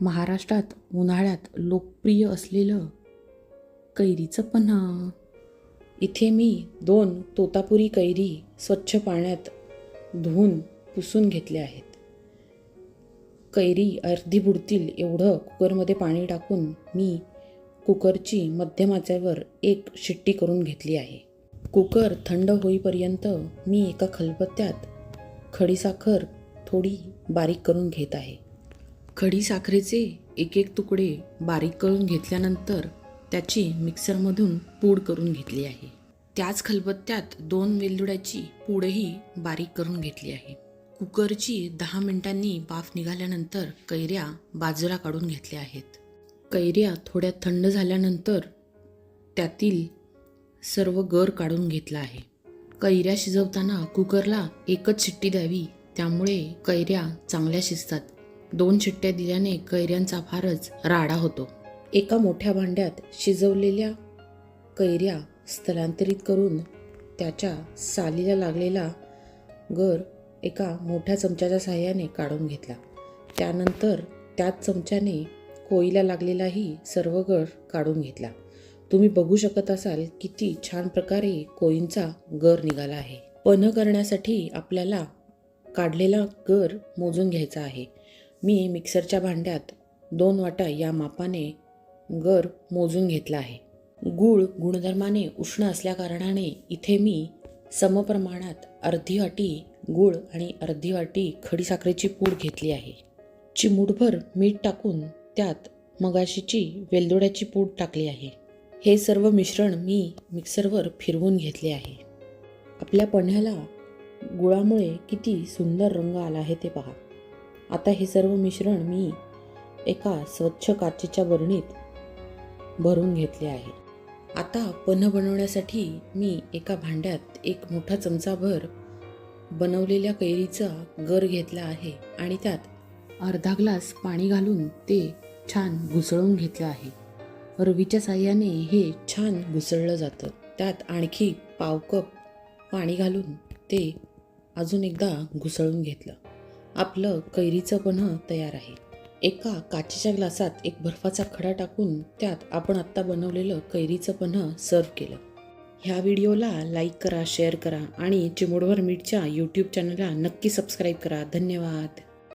महाराष्ट्रात उन्हाळ्यात लोकप्रिय असलेलं कैरीचं पन्हा. इथे मी दोन तोतापुरी कैरी स्वच्छ पाण्यात धुवून पुसून घेतले आहेत. कैरी अर्धी बुडतील एवढं कुकरमध्ये पाणी टाकून मी कुकरची मध्यमाच्यावर एक शिट्टी करून घेतली आहे. कुकर थंड होईपर्यंत मी एका खलबत्त्यात खडीसाखर थोडी बारीक करून घेत आहे. खडीसाखरेचे एक एक तुकडे बारीक करून घेतल्यानंतर त्याची मिक्सरमधून पूड करून घेतली आहे. त्याच खलबत्त्यात दोन वेलदुड्याची पूडही बारीक करून घेतली आहे. कुकरची दहा मिनिटांनी वाफ निघाल्यानंतर कैऱ्या बाजूला काढून घेतल्या आहेत. कैऱ्या थोड्या थंड झाल्यानंतर त्यातील सर्व गर काढून घेतला आहे. कैऱ्या शिजवताना कुकरला एकच शिट्टी द्यावी त्यामुळे कैऱ्या चांगल्या शिजतात. दोन चिठ्ठ्या दिल्याने कैऱ्यांचा फारच राडा होतो. एका मोठ्या भांड्यात शिजवलेल्या कैऱ्या स्थलांतरित करून त्याच्या सालीला लागलेला गर एका मोठ्या चमच्याच्या साह्याने काढून घेतला. त्यानंतर त्याच चमच्याने कोळीला लागलेलाही सर्व गर काढून घेतला. तुम्ही बघू शकत असाल किती छान प्रकारे कोळींचा गर निघाला आहे. पन करण्यासाठी आपल्याला काढलेला गर मोजून घ्यायचा आहे. मी मिक्सरच्या भांड्यात दोन वाटा या मापाने गर मोजून घेतला आहे. गूळ गुणधर्माने उष्ण असल्याकारणाने इथे मी समप्रमाणात अर्धी वाटी गूळ आणि अर्धी वाटी खडीसाखरेची पूड घेतली आहे. चिमूटभर मीठ टाकून त्यात मगाशीची वेलदोड्याची पूड टाकली आहे. हे सर्व मिश्रण मी मिक्सरवर फिरवून घेतले आहे. आपल्या पन्ह्याला गुळामुळे किती सुंदर रंग आला आहे ते पहा. आता हे सर्व मिश्रण मी एका स्वच्छ काचेच्या बरणीत भरून घेतले आहे. आता पन्ह बनवण्यासाठी मी एका भांड्यात एक मोठा चमचाभर बनवलेल्या कैरीचा गर घेतला आहे आणि त्यात अर्धा ग्लास पाणी घालून ते छान घुसळून घेतलं आहे. रवीच्या साह्याने हे छान घुसळलं जातं. त्यात आणखी पाव कप पाणी घालून ते अजून एकदा घुसळून घेतलं. आपलं कैरीचं पन्ह तयार आहे. एका काचेच्या ग्लासात एक बर्फाचा खडा टाकून त्यात आपण आत्ता बनवलेलं कैरीचं पन्ह सर्व केलं. ह्या व्हिडिओला लाईक करा शेअर करा आणि चिमूडभर मीठच्या यूट्यूब चॅनलला नक्की सबस्क्राईब करा. धन्यवाद.